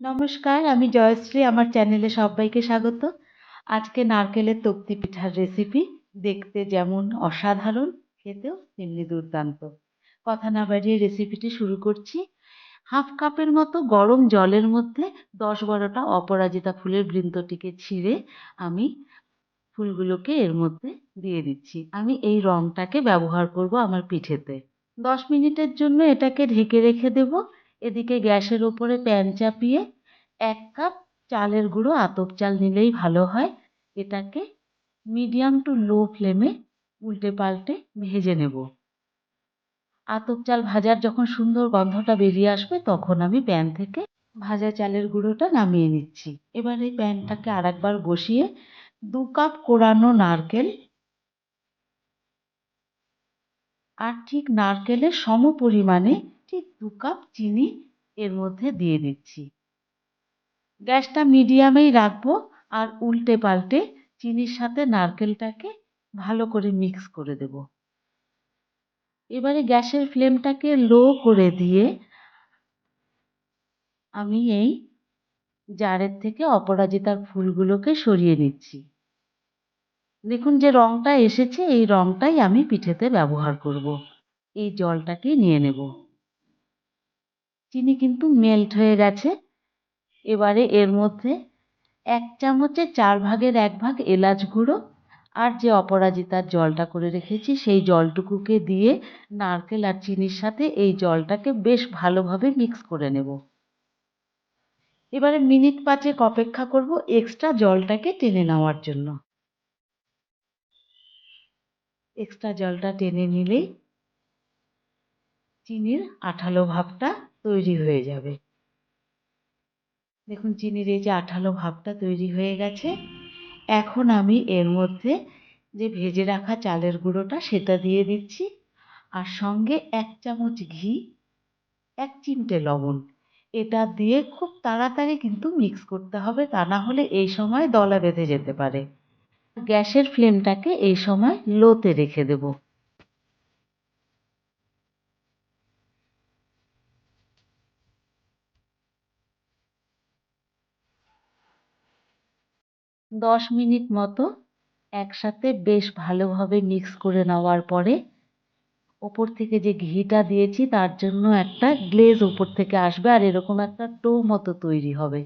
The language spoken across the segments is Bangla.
নমস্কার, আমি জয়শ্রী, আমার চ্যানেলে সবাইকে স্বাগত। আজকে নারকেলের তক্তি পিঠার রেসিপি দেখতে যেমন অসাধারণ, খেতেও তেমনি দুর্দান্ত। কথা না বাড়িয়ে রেসিপিটি শুরু করছি। হাফ কাপের মতো গরম জলের মধ্যে দশ বারোটা অপরাজিতা ফুলের বৃন্তটিকে ছিঁড়ে আমি ফুলগুলোকে এর মধ্যে দিয়ে দিচ্ছি। আমি এই রঙটাকে ব্যবহার করব আমার পিঠেতে। দশ মিনিটের জন্য এটাকে ঢেকে রেখে দেব। এদিকে গ্যাসের ওপরে প্যান চাপিয়ে এক কাপ চালের গুঁড়ো আতপ চাল নিলেই ভালো হয়। এটাকে মিডিয়াম টু লো ফ্লেমে উল্টে পাল্টে ভেজে নেব। আতপ চাল ভাজার যখন সুন্দর গন্ধটা বেরিয়ে আসবে, তখন আমি প্যান থেকে ভাজা চালের গুঁড়োটা নামিয়ে নিচ্ছি। এবার এই প্যানটাকে আর একবার বসিয়ে দু কাপ কোরানো নারকেল আর ঠিক নারকেলের সম পরিমাণে ঠিক দু কাপ চিনি এর মধ্যে দিয়ে দিচ্ছি। গ্যাসটা মিডিয়ামেই রাখব আর উল্টে পাল্টে চিনির সাথে নারকেলটাকে ভালো করে মিক্স করে দেব। এবারে গ্যাসের ফ্লেমটাকে লো করে দিয়ে আমি এই জারের থেকে অপরাজিতার ফুলগুলোকে সরিয়ে নিচ্ছি। দেখুন যে রঙটা এসেছে, এই রঙটাই আমি পিঠেতে ব্যবহার করব। এই জলটাকে নিয়ে নেব। চিনি কিন্তু মেল্ট হয়ে গেছে। এবারে এর মধ্যে এক চামচে চার ভাগের এক ভাগ এলাচ গুঁড়ো আর যে অপরাজিতার জলটা করে রেখেছি, সেই জলটুকুকে দিয়ে নারকেল আর চিনির সাথে এই জলটাকে বেশ ভালোভাবে মিক্স করে নেব। এবারে মিনিট পাঁচেক অপেক্ষা করব এক্সট্রা জলটাকে টেনে নেওয়ার জন্য। এক্সট্রা জলটা টেনে নিলেই চিনির আঠালো ভাবটা তৈরি হয়ে যাবে। দেখুন, চিনির এই যে আঠালো ভাবটা তৈরি হয়ে গেছে। এখন আমি এর মধ্যে যে ভেজে রাখা চালের গুঁড়োটা সেটা দিয়ে দিচ্ছি। আর সঙ্গে এক চামচ ঘি, এক চিমটে লবণ। এটা দিয়ে খুব তাড়াতাড়ি কিন্তু মিক্স করতে হবে, তা না হলে এই সময় দলা বেঁধে যেতে পারে। গ্যাসের ফ্লেমটাকে এই সময় লোতে রেখে দেব। দশ মিনিট মতো একসাথে বেশ ভালোভাবে মিক্স করে নেওয়ার পরে ওপর থেকে যে ঘিটা দিয়েছি তার জন্য একটা গ্লেজ ওপর থেকে আসবে আর এরকম একটা টো মতো তৈরি হবে।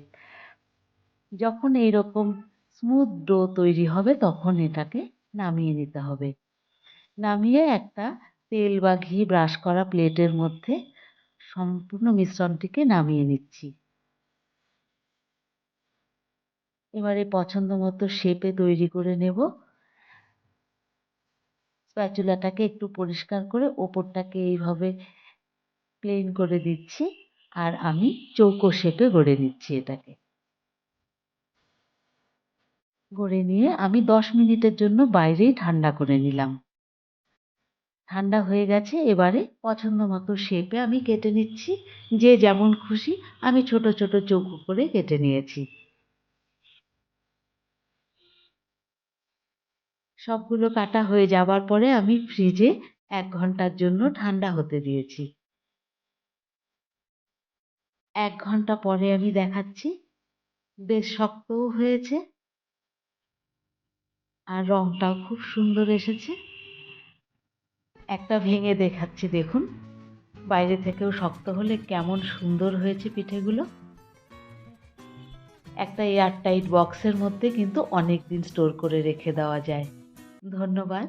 যখন এইরকম স্মুথ ডো তৈরি হবে তখন এটাকে নামিয়ে নিতে হবে। নামিয়ে একটা তেল বা ঘি ব্রাশ করা প্লেটের মধ্যে সম্পূর্ণ মিশ্রণটিকে নামিয়ে নিচ্ছি। এবারে পছন্দ মতো শেপে তৈরি করে নেব। স্প্যাচুলাটাকে একটু পরিষ্কার করে ওপরটাকে এইভাবে প্লেন করে দিচ্ছি আর আমি চৌকো শেপে গড়ে নিচ্ছি এটাকে। গড়ে নিয়ে আমি দশ মিনিটের জন্য বাইরেই ঠান্ডা করে নিলাম। ঠান্ডা হয়ে গেছে, এবারে পছন্দ মতো শেপে আমি কেটে নিচ্ছি। যে যেমন খুশি আমি ছোট ছোট চৌকো করে কেটে নিয়েছি। সবগুলো কাটা হয়ে যাওয়ার পরে আমি ফ্রিজে এক ঘণ্টার জন্য ঠান্ডা হতে দিয়েছি। এক ঘণ্টা পরে আমি দেখাচ্ছি, বেশ শক্তও হয়েছে আর রংটাও খুব সুন্দর এসেছে। একটা ভেঙে দেখাচ্ছি, দেখুন। বাইরে থেকেও শক্ত হলে কেমন সুন্দর হয়েছে পিঠেগুলো। একটা এয়ারটাইট বক্সের মধ্যে কিন্তু অনেক দিন স্টোর করে রেখে দেওয়া যায়। ধন্যবাদ।